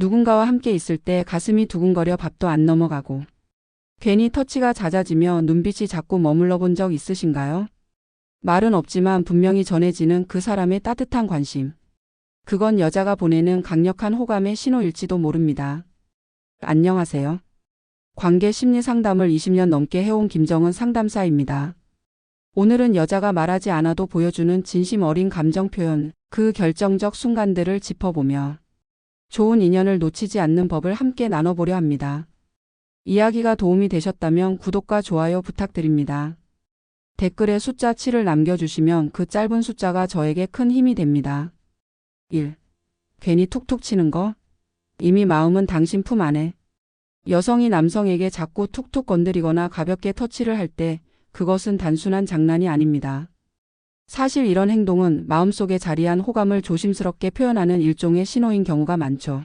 누군가와 함께 있을 때 가슴이 두근거려 밥도 안 넘어가고 괜히 터치가 잦아지며 눈빛이 자꾸 머물러 본 적 있으신가요? 말은 없지만 분명히 전해지는 그 사람의 따뜻한 관심. 그건 여자가 보내는 강력한 호감의 신호일지도 모릅니다. 안녕하세요. 관계 심리 상담을 20년 넘게 해온 김정은 상담사입니다. 오늘은 여자가 말하지 않아도 보여주는 진심 어린 감정 표현, 그 결정적 순간들을 짚어보며 좋은 인연을 놓치지 않는 법을 함께 나눠보려 합니다. 이야기가 도움이 되셨다면 구독과 좋아요 부탁드립니다. 댓글에 숫자 7을 남겨주시면 그 짧은 숫자가 저에게 큰 힘이 됩니다. 1. 괜히 툭툭 치는 거? 이미 마음은 당신 품 안에. 여성이 남성에게 자꾸 툭툭 건드리거나 가볍게 터치를 할 때 그것은 단순한 장난이 아닙니다. 사실 이런 행동은 마음속에 자리한 호감을 조심스럽게 표현하는 일종의 신호인 경우가 많죠.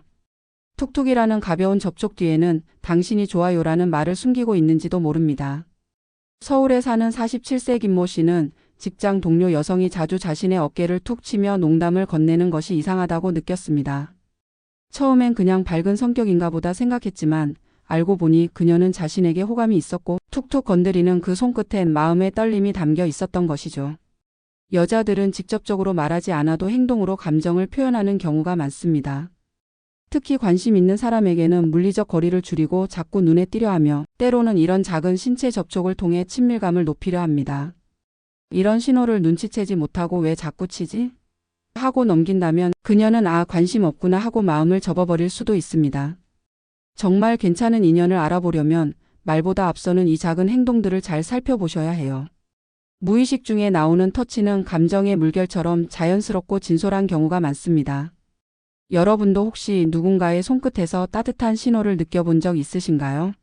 툭툭이라는 가벼운 접촉 뒤에는 당신이 좋아요라는 말을 숨기고 있는지도 모릅니다. 서울에 사는 47세 김모 씨는 직장 동료 여성이 자주 자신의 어깨를 툭 치며 농담을 건네는 것이 이상하다고 느꼈습니다. 처음엔 그냥 밝은 성격인가 보다 생각했지만 알고 보니 그녀는 자신에게 호감이 있었고 툭툭 건드리는 그 손끝엔 마음의 떨림이 담겨 있었던 것이죠. 여자들은 직접적으로 말하지 않아도 행동으로 감정을 표현하는 경우가 많습니다. 특히 관심 있는 사람에게는 물리적 거리를 줄이고 자꾸 눈에 띄려 하며 때로는 이런 작은 신체 접촉을 통해 친밀감을 높이려 합니다. 이런 신호를 눈치채지 못하고 왜 자꾸 치지? 하고 넘긴다면 그녀는 아 관심 없구나 하고 마음을 접어버릴 수도 있습니다. 정말 괜찮은 인연을 알아보려면 말보다 앞서는 이 작은 행동들을 잘 살펴보셔야 해요. 무의식 중에 나오는 터치는 감정의 물결처럼 자연스럽고 진솔한 경우가 많습니다. 여러분도 혹시 누군가의 손끝에서 따뜻한 신호를 느껴본 적 있으신가요?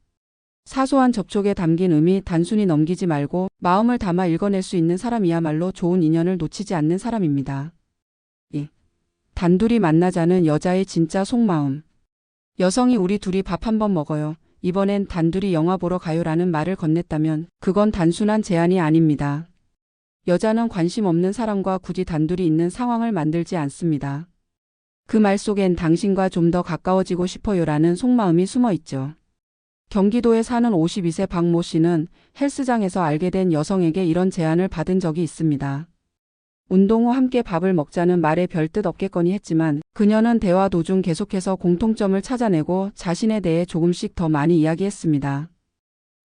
사소한 접촉에 담긴 의미 단순히 넘기지 말고 마음을 담아 읽어낼 수 있는 사람이야말로 좋은 인연을 놓치지 않는 사람입니다. 2. 단둘이 만나자는 여자의 진짜 속마음. 여성이 우리 둘이 밥 한 번 먹어요. 이번엔 단둘이 영화 보러 가요라는 말을 건넸다면 그건 단순한 제안이 아닙니다. 여자는 관심 없는 사람과 굳이 단둘이 있는 상황을 만들지 않습니다. 그 말 속엔 당신과 좀 더 가까워지고 싶어요라는 속마음이 숨어 있죠. 경기도에 사는 52세 박모 씨는 헬스장에서 알게 된 여성에게 이런 제안을 받은 적이 있습니다. 운동 후 함께 밥을 먹자는 말에 별뜻 없겠거니 했지만 그녀는 대화 도중 계속해서 공통점을 찾아내고 자신에 대해 조금씩 더 많이 이야기했습니다.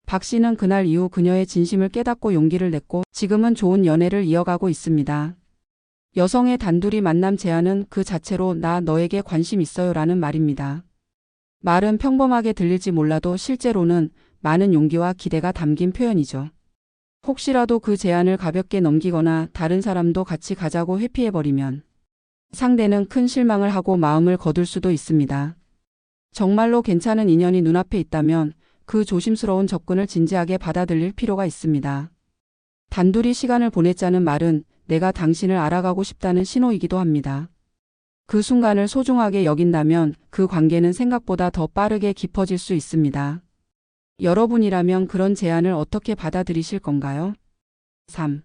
박 씨는 그날 이후 그녀의 진심을 깨닫고 용기를 냈고 지금은 좋은 연애를 이어가고 있습니다. 여성의 단둘이 만남 제안은 그 자체로 나 너에게 관심 있어요 라는 말입니다. 말은 평범하게 들릴지 몰라도 실제로는 많은 용기와 기대가 담긴 표현이죠. 혹시라도 그 제안을 가볍게 넘기거나 다른 사람도 같이 가자고 회피해버리면 상대는 큰 실망을 하고 마음을 거둘 수도 있습니다. 정말로 괜찮은 인연이 눈앞에 있다면 그 조심스러운 접근을 진지하게 받아들일 필요가 있습니다. 단둘이 시간을 보냈자는 말은 내가 당신을 알아가고 싶다는 신호이기도 합니다. 그 순간을 소중하게 여긴다면 그 관계는 생각보다 더 빠르게 깊어질 수 있습니다. 여러분이라면 그런 제안을 어떻게 받아들이실 건가요? 3.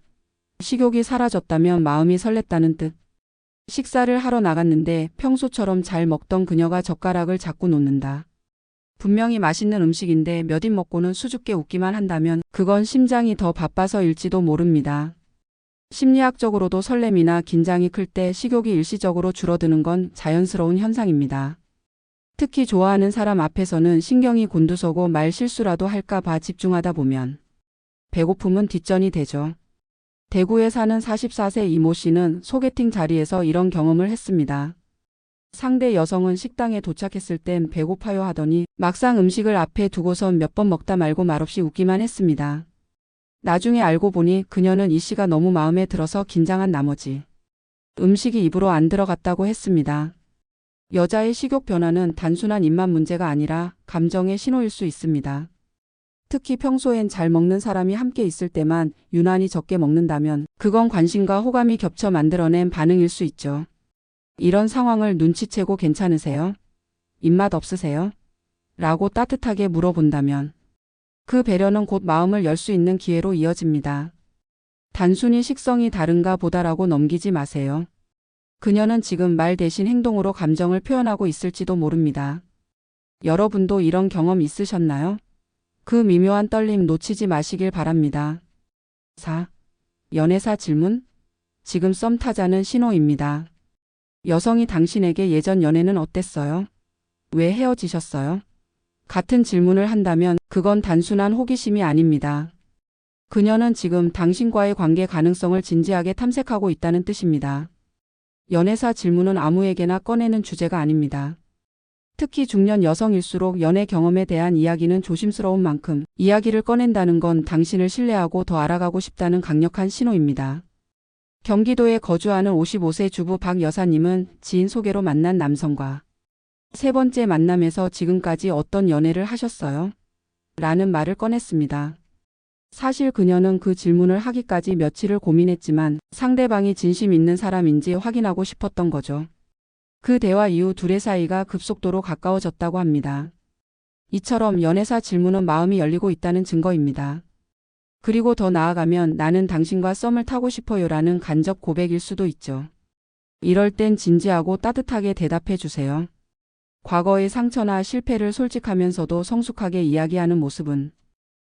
식욕이 사라졌다면 마음이 설렜다는 뜻. 식사를 하러 나갔는데 평소처럼 잘 먹던 그녀가 젓가락을 자꾸 놓는다. 분명히 맛있는 음식인데 몇 입 먹고는 수줍게 웃기만 한다면 그건 심장이 더 바빠서일지도 모릅니다. 심리학적으로도 설렘이나 긴장이 클 때 식욕이 일시적으로 줄어드는 건 자연스러운 현상입니다. 특히 좋아하는 사람 앞에서는 신경이 곤두서고 말 실수라도 할까 봐 집중하다 보면 배고픔은 뒷전이 되죠. 대구에 사는 44세 이모 씨는 소개팅 자리에서 이런 경험을 했습니다. 상대 여성은 식당에 도착했을 땐 배고파요 하더니 막상 음식을 앞에 두고선 몇 번 먹다 말고 말없이 웃기만 했습니다. 나중에 알고 보니 그녀는 이 씨가 너무 마음에 들어서 긴장한 나머지 음식이 입으로 안 들어갔다고 했습니다. 여자의 식욕 변화는 단순한 입맛 문제가 아니라 감정의 신호일 수 있습니다. 특히 평소엔 잘 먹는 사람이 함께 있을 때만 유난히 적게 먹는다면 그건 관심과 호감이 겹쳐 만들어낸 반응일 수 있죠. 이런 상황을 눈치채고 괜찮으세요? 입맛 없으세요? 라고 따뜻하게 물어본다면 그 배려는 곧 마음을 열 수 있는 기회로 이어집니다. 단순히 식성이 다른가 보다라고 넘기지 마세요. 그녀는 지금 말 대신 행동으로 감정을 표현하고 있을지도 모릅니다. 여러분도 이런 경험 있으셨나요? 그 미묘한 떨림 놓치지 마시길 바랍니다. 4. 연애사 질문? 지금 썸 타자는 신호입니다. 여성이 당신에게 예전 연애는 어땠어요? 왜 헤어지셨어요? 같은 질문을 한다면 그건 단순한 호기심이 아닙니다. 그녀는 지금 당신과의 관계 가능성을 진지하게 탐색하고 있다는 뜻입니다. 연애사 질문은 아무에게나 꺼내는 주제가 아닙니다. 특히 중년 여성일수록 연애 경험에 대한 이야기는 조심스러운 만큼 이야기를 꺼낸다는 건 당신을 신뢰하고 더 알아가고 싶다는 강력한 신호입니다. 경기도에 거주하는 55세 주부 박 여사님은 지인 소개로 만난 남성과 세 번째 만남에서 지금까지 어떤 연애를 하셨어요? 라는 말을 꺼냈습니다. 사실 그녀는 그 질문을 하기까지 며칠을 고민했지만 상대방이 진심 있는 사람인지 확인하고 싶었던 거죠. 그 대화 이후 둘의 사이가 급속도로 가까워졌다고 합니다. 이처럼 연애사 질문은 마음이 열리고 있다는 증거입니다. 그리고 더 나아가면 나는 당신과 썸을 타고 싶어요 라는 간접 고백일 수도 있죠. 이럴 땐 진지하고 따뜻하게 대답해 주세요. 과거의 상처나 실패를 솔직하면서도 성숙하게 이야기하는 모습은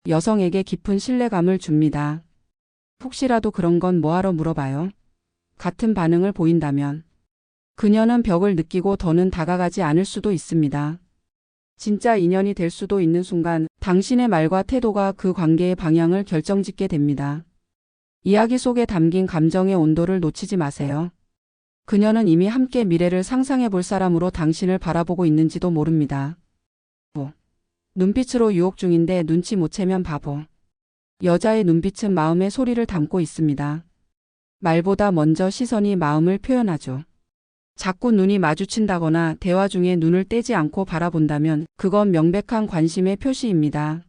여성에게 깊은 신뢰감을 줍니다. 혹시라도 그런 건 뭐하러 물어봐요? 같은 반응을 보인다면 그녀는 벽을 느끼고 더는 다가가지 않을 수도 있습니다. 진짜 인연이 될 수도 있는 순간 당신의 말과 태도가 그 관계의 방향을 결정짓게 됩니다. 이야기 속에 담긴 감정의 온도를 놓치지 마세요. 그녀는 이미 함께 미래를 상상해 볼 사람으로 당신을 바라보고 있는지도 모릅니다. 뭐, 눈빛으로 유혹 중인데 눈치 못 채면 바보. 여자의 눈빛은 마음의 소리를 담고 있습니다. 말보다 먼저 시선이 마음을 표현하죠. 자꾸 눈이 마주친다거나 대화 중에 눈을 떼지 않고 바라본다면 그건 명백한 관심의 표시입니다.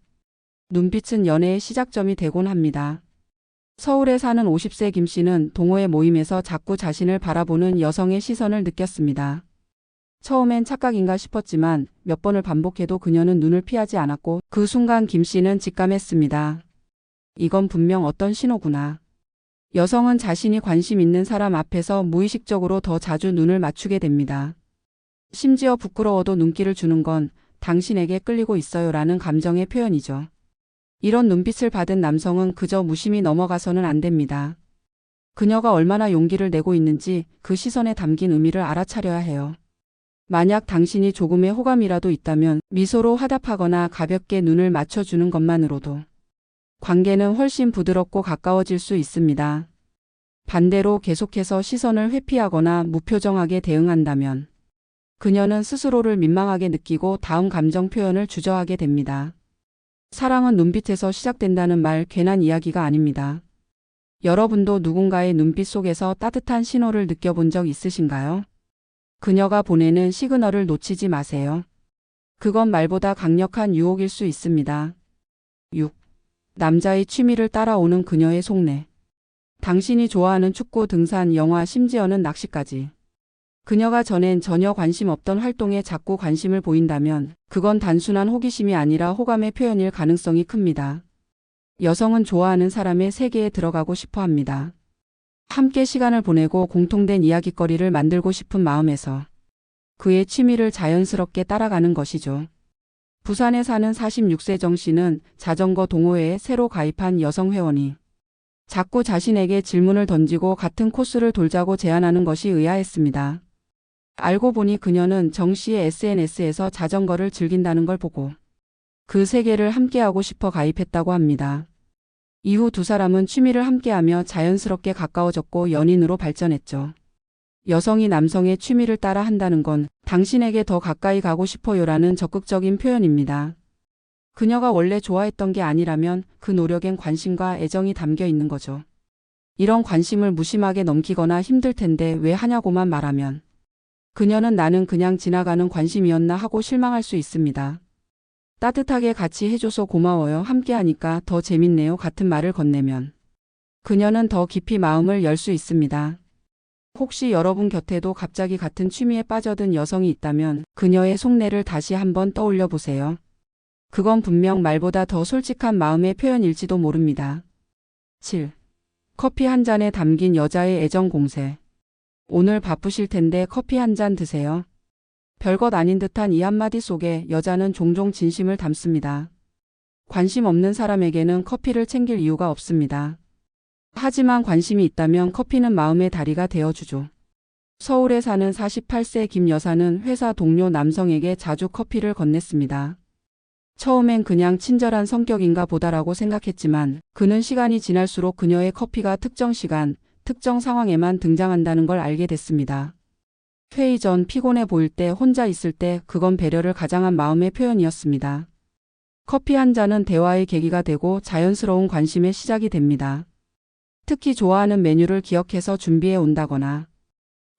눈빛은 연애의 시작점이 되곤 합니다. 서울에 사는 50세 김 씨는 동호회 모임에서 자꾸 자신을 바라보는 여성의 시선을 느꼈습니다. 처음엔 착각인가 싶었지만 몇 번을 반복해도 그녀는 눈을 피하지 않았고 그 순간 김 씨는 직감했습니다. 이건 분명 어떤 신호구나. 여성은 자신이 관심 있는 사람 앞에서 무의식적으로 더 자주 눈을 맞추게 됩니다. 심지어 부끄러워도 눈길을 주는 건 당신에게 끌리고 있어요 라는 감정의 표현이죠. 이런 눈빛을 받은 남성은 그저 무심히 넘어가서는 안 됩니다. 그녀가 얼마나 용기를 내고 있는지 그 시선에 담긴 의미를 알아차려야 해요. 만약 당신이 조금의 호감이라도 있다면 미소로 화답하거나 가볍게 눈을 맞춰주는 것만으로도 관계는 훨씬 부드럽고 가까워질 수 있습니다. 반대로 계속해서 시선을 회피하거나 무표정하게 대응한다면 그녀는 스스로를 민망하게 느끼고 다음 감정 표현을 주저하게 됩니다. 사랑은 눈빛에서 시작된다는 말 괜한 이야기가 아닙니다. 여러분도 누군가의 눈빛 속에서 따뜻한 신호를 느껴본 적 있으신가요? 그녀가 보내는 시그널을 놓치지 마세요. 그건 말보다 강력한 유혹일 수 있습니다. 6. 남자의 취미를 따라오는 그녀의 속내. 당신이 좋아하는 축구, 등산, 영화, 심지어는 낚시까지. 그녀가 전엔 전혀 관심 없던 활동에 자꾸 관심을 보인다면 그건 단순한 호기심이 아니라 호감의 표현일 가능성이 큽니다. 여성은 좋아하는 사람의 세계에 들어가고 싶어 합니다. 함께 시간을 보내고 공통된 이야깃거리를 만들고 싶은 마음에서 그의 취미를 자연스럽게 따라가는 것이죠. 부산에 사는 46세 정 씨는 자전거 동호회에 새로 가입한 여성 회원이 자꾸 자신에게 질문을 던지고 같은 코스를 돌자고 제안하는 것이 의아했습니다. 알고 보니 그녀는 정 씨의 SNS에서 자전거를 즐긴다는 걸 보고 그 세계를 함께하고 싶어 가입했다고 합니다. 이후 두 사람은 취미를 함께하며 자연스럽게 가까워졌고 연인으로 발전했죠. 여성이 남성의 취미를 따라 한다는 건 당신에게 더 가까이 가고 싶어요라는 적극적인 표현입니다. 그녀가 원래 좋아했던 게 아니라면 그 노력엔 관심과 애정이 담겨 있는 거죠. 이런 관심을 무심하게 넘기거나 힘들 텐데 왜 하냐고만 말하면 그녀는 나는 그냥 지나가는 관심이었나 하고 실망할 수 있습니다. 따뜻하게 같이 해줘서 고마워요. 함께 하니까 더 재밌네요. 같은 말을 건네면 그녀는 더 깊이 마음을 열 수 있습니다. 혹시 여러분 곁에도 갑자기 같은 취미에 빠져든 여성이 있다면 그녀의 속내를 다시 한번 떠올려 보세요. 그건 분명 말보다 더 솔직한 마음의 표현일지도 모릅니다. 7. 커피 한 잔에 담긴 여자의 애정 공세. 오늘 바쁘실 텐데 커피 한 잔 드세요. 별것 아닌 듯한 이 한마디 속에 여자는 종종 진심을 담습니다. 관심 없는 사람에게는 커피를 챙길 이유가 없습니다. 하지만 관심이 있다면 커피는 마음의 다리가 되어주죠. 서울에 사는 48세 김 여사는 회사 동료 남성에게 자주 커피를 건넸습니다. 처음엔 그냥 친절한 성격인가 보다라고 생각했지만 그는 시간이 지날수록 그녀의 커피가 특정 시간, 특정 상황에만 등장한다는 걸 알게 됐습니다. 회의 전 피곤해 보일 때 혼자 있을 때 그건 배려를 가장한 마음의 표현이었습니다. 커피 한 잔은 대화의 계기가 되고 자연스러운 관심의 시작이 됩니다. 특히 좋아하는 메뉴를 기억해서 준비해 온다거나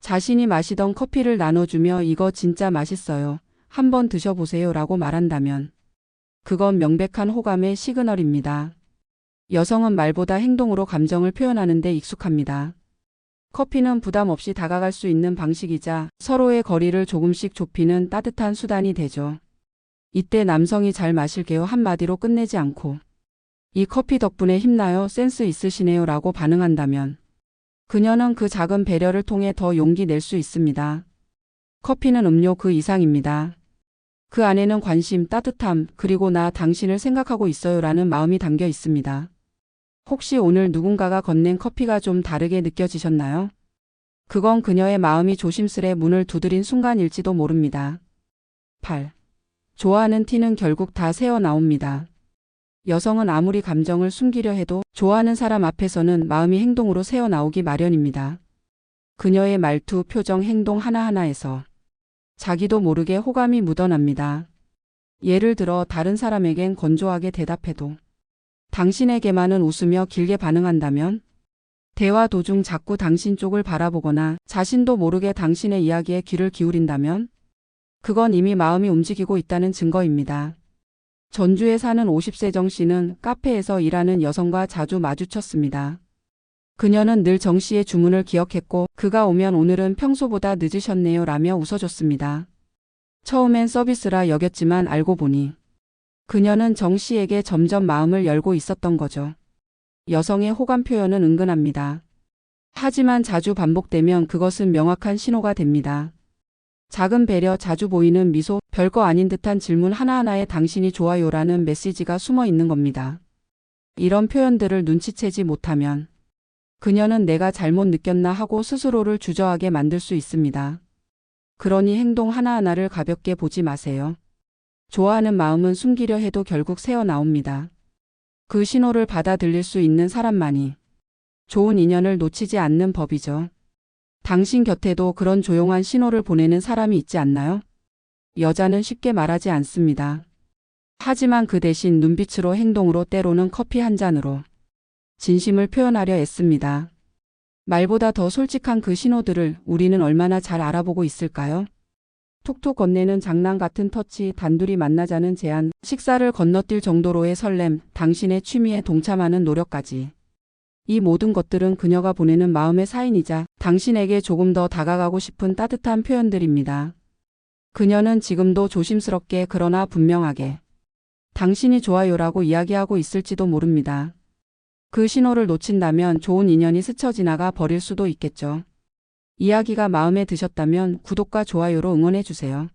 자신이 마시던 커피를 나눠주며 이거 진짜 맛있어요. 한번 드셔보세요 라고 말한다면 그건 명백한 호감의 시그널입니다. 여성은 말보다 행동으로 감정을 표현하는 데 익숙합니다. 커피는 부담 없이 다가갈 수 있는 방식이자 서로의 거리를 조금씩 좁히는 따뜻한 수단이 되죠. 이때 남성이 잘 마실게요 한마디로 끝내지 않고 이 커피 덕분에 힘나요 센스 있으시네요 라고 반응한다면 그녀는 그 작은 배려를 통해 더 용기 낼 수 있습니다. 커피는 음료 그 이상입니다. 그 안에는 관심, 따뜻함, 그리고 나 당신을 생각하고 있어요 라는 마음이 담겨 있습니다. 혹시 오늘 누군가가 건넨 커피가 좀 다르게 느껴지셨나요? 그건 그녀의 마음이 조심스레 문을 두드린 순간일지도 모릅니다. 8. 좋아하는 티는 결국 다 새어 나옵니다. 여성은 아무리 감정을 숨기려 해도 좋아하는 사람 앞에서는 마음이 행동으로 새어 나오기 마련입니다. 그녀의 말투, 표정, 행동 하나하나에서 자기도 모르게 호감이 묻어납니다. 예를 들어 다른 사람에겐 건조하게 대답해도 당신에게만은 웃으며 길게 반응한다면 대화 도중 자꾸 당신 쪽을 바라보거나 자신도 모르게 당신의 이야기에 귀를 기울인다면 그건 이미 마음이 움직이고 있다는 증거입니다. 전주에 사는 50세 정 씨는 카페에서 일하는 여성과 자주 마주쳤습니다. 그녀는 늘 정 씨의 주문을 기억했고 그가 오면 오늘은 평소보다 늦으셨네요 라며 웃어줬습니다. 처음엔 서비스라 여겼지만 알고 보니 그녀는 정 씨에게 점점 마음을 열고 있었던 거죠. 여성의 호감 표현은 은근합니다. 하지만 자주 반복되면 그것은 명확한 신호가 됩니다. 작은 배려, 자주 보이는 미소, 별거 아닌 듯한 질문 하나하나에 당신이 좋아요라는 메시지가 숨어 있는 겁니다. 이런 표현들을 눈치채지 못하면 그녀는 내가 잘못 느꼈나 하고 스스로를 주저하게 만들 수 있습니다. 그러니 행동 하나하나를 가볍게 보지 마세요. 좋아하는 마음은 숨기려 해도 결국 새어 나옵니다. 그 신호를 받아들일 수 있는 사람만이 좋은 인연을 놓치지 않는 법이죠. 당신 곁에도 그런 조용한 신호를 보내는 사람이 있지 않나요? 여자는 쉽게 말하지 않습니다. 하지만 그 대신 눈빛으로 행동으로 때로는 커피 한 잔으로 진심을 표현하려 애씁니다. 말보다 더 솔직한 그 신호들을 우리는 얼마나 잘 알아보고 있을까요? 톡톡 건네는 장난 같은 터치, 단둘이 만나자는 제안, 식사를 건너뛸 정도로의 설렘, 당신의 취미에 동참하는 노력까지. 이 모든 것들은 그녀가 보내는 마음의 사인이자 당신에게 조금 더 다가가고 싶은 따뜻한 표현들입니다. 그녀는 지금도 조심스럽게 그러나 분명하게 당신이 좋아요라고 이야기하고 있을지도 모릅니다. 그 신호를 놓친다면 좋은 인연이 스쳐 지나가 버릴 수도 있겠죠. 이야기가 마음에 드셨다면 구독과 좋아요로 응원해주세요.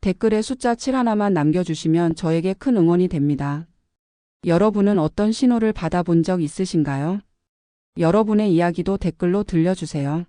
댓글에 숫자 7 하나만 남겨주시면 저에게 큰 응원이 됩니다. 여러분은 어떤 신호를 받아본 적 있으신가요? 여러분의 이야기도 댓글로 들려주세요.